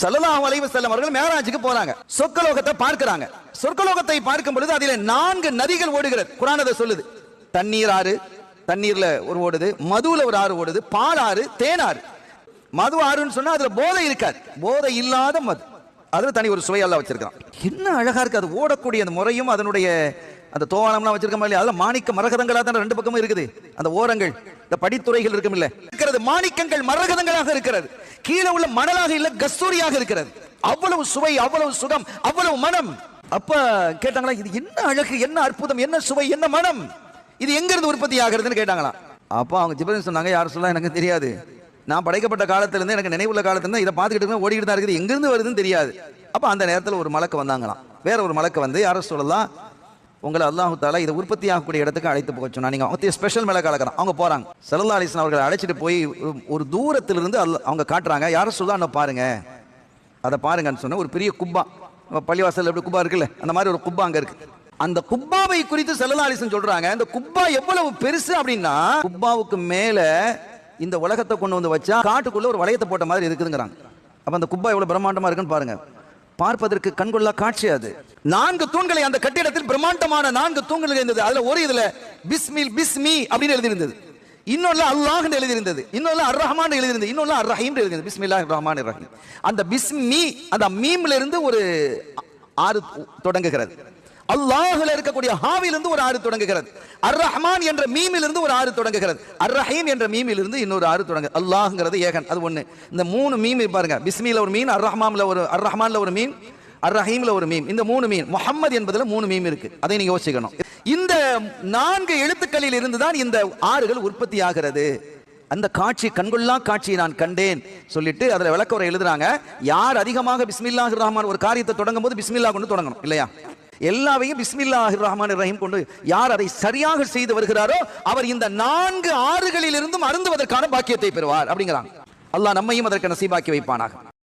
ஸல்லல்லாஹு அலைஹி வஸல்லம் அவர்கள் மேராஜுக்கு போறாங்க. சொர்க்கலோகத்தை பார்க்கறாங்க. சொர்க்கலோகத்தை பார்க்கும் பொழுது அதிலே நான்கு நதிகள் ஓடுகிறது. குர்ஆன் அதை சொல்லுது. தண்ணீர் ஆறு தண்ணீர்ல ஒரு ஓடுது மதுவுல ஒரு ஆறு ஓடுது பால் ஆறு தேனாறு மது ஆறுன்னு சொன்னா அதுல போதை இருக்காது. போதை இல்லாத மது. அதுல தனி ஒரு சுவையெல்லாம் வச்சிருக்கான் என்ன அழகா இருக்கு. அது ஓடக்கூடிய அந்த முறையும் அதனுடைய அந்த தோவானம்லாம் வச்சிருக்க மாதிரி அதுல மாணிக்க மரகதங்களா தான் ரெண்டு பக்கமும் இருக்குது. அந்த ஓரங்கள் இந்த படித்துறைகள் இருக்கும் இல்ல இருக்கிறது மாணிக்கங்கள் மரகதங்களாக இருக்கிறது. கீழே உள்ள மணலாக இல்ல கஸ்தூரியாக இருக்கிறது. அவ்வளவு சுவை அவ்வளவு சுகம் அவ்வளவு மனம். அப்ப கேட்டாங்களா இது என்ன அழகு என்ன அற்புதம் என்ன சுவை என்ன மனம்? இது எங்கிருந்து உற்பத்தி ஆகிறதுன்னு கேட்டாங்களா அப்போ அவங்க ஜிபரன் சொன்னாங்க யார் சொல்ல எனக்கு தெரியாது. நான் படைக்கப்பட்ட காலத்துலேருந்து எனக்கு நினைவுள்ள காலத்திலிருந்து இதை பார்த்துக்கிட்டு ஓடிக்கிட்டு தான் இருக்குது. எங்கிருந்து வருதுன்னு தெரியாது. அப்ப அந்த நேரத்தில் ஒரு மலக்கு வந்தாங்களாம். வேற ஒரு மலக்கு வந்து யார சொல்லலாம் உங்களை அல்லாஹு தாலா இதை உற்பத்தி ஆகக்கூடிய இடத்துக்கு அழைத்து போக சொன்னா நீங்க அவங்க ஸ்பெஷல் மேல கலக்கிறோம் அவங்க போறாங்க. சல்லா அலிஸ்லாம் அவர்களை அழைச்சிட்டு போய் ஒரு- தூரத்திலிருந்து இருந்து அல்ல- அவங்க காட்டுறாங்க. யாரும் சொல்லா பாருங்க. அதை பாருங்கன்னு சொன்ன ஒரு பெரிய குப்பா. பள்ளிவாசல் எப்படி குப்பா இருக்குல்ல? அந்த மாதிரி ஒரு குப்பா அங்க இருக்கு. அந்த குப்பாவை குறித்து செல்லலாலிசன் சொல்றாங்க. இந்த குப்பா எவ்வளவு பெருசு அப்படின்னா குப்பாவுக்கு மேல இந்த உலகத்தை கொண்டு வந்து வச்சா காட்டுக்குள்ள ஒரு வளையத்தை போட்ட மாதிரி இருக்குதுங்கிறாங்க. அப்ப அந்த குப்பா எவ்வளவு பிரம்மாண்டமா இருக்குன்னு பாருங்க. பார்ப்பதற்கு கண்கொள்ளா காட்சி அது. நான்கு தூண்களை அந்த கட்டிடத்தில் பிரம்மாண்டமான நான்கு தூண்கள் இருந்தது. அதுல ஒரு இதுல பிஸ்மில் பிஸ்மி அப்படின்னு எழுதியிருந்தது. இன்னொன்று அல்லாஹ் எழுதி இருந்தது இன்னொன்னு அர் ரஹ்மான் எழுதி இருந்தது அர் ரஹீம் எழுதி இருந்தது பிஸ்மில்லாஹ் ரஹ்மான் ரஹீம் அந்த பிஸ்மி அந்த மீம்ல இருந்து ஒரு ஆறு தொடங்குகிறது. அல்லாஹில் இருக்கக்கூடிய ஹாவிலிருந்து ஒரு ஆறு தொடங்குகிறது. அர் ரஹ்மான் என்ற மீமிலிருந்து ஒரு ஆறு தொடங்குகிறது. அர் ரஹீம் என்ற மீமிலிருந்து இன்னொரு ஆறு தொடங்கு அல்லாஹுங்கிறது ஏகன் அது ஒன்று இந்த மூணு மீம் பாருங்க பிஸ்மியில் ஒரு மீன் அர் ரஹ்மான்ல ஒரு அர் ரஹ்மான்ல ஒரு மீன் அர் ரஹீம்ல ஒரு மீம். இந்த மூணு மீன் முகமது என்பதுல மூணு மீம் இருக்கு. அதை நீங்க யோசிக்கணும். இந்த நான்கு எழுத்துக்களில் இருந்து தான் இந்த ஆறுகள் உற்பத்தி ஆகிறது. அந்த காட்சி கண்கொள்ளா காட்சியை நான் கண்டேன் சொல்லிட்டு அதில் விளக்க உரை எழுதுறாங்க. யார் அதிகமாக பிஸ்மில்லாஹ் ரஹ்மான் ஒரு காரியத்தை தொடங்கும் போது பிஸ்மில்லா கொண்டு தொடங்கணும் இல்லையா? எல்லாவையும் பிஸ்மில்லாஹ் ரஹ்மான் ரஹீம் கொண்டு யார் அதை சரியாக செய்து வருகிறாரோ அவர் இந்த நான்கு ஆறுகளில் இருந்தும் அருந்துவதற்கான பாக்கியத்தை பெறுவார் அப்படிங்கிறாங்க. அல்லாஹ் நம்மையும் அதற்கு நசீபாக்கி வைப்பானாக.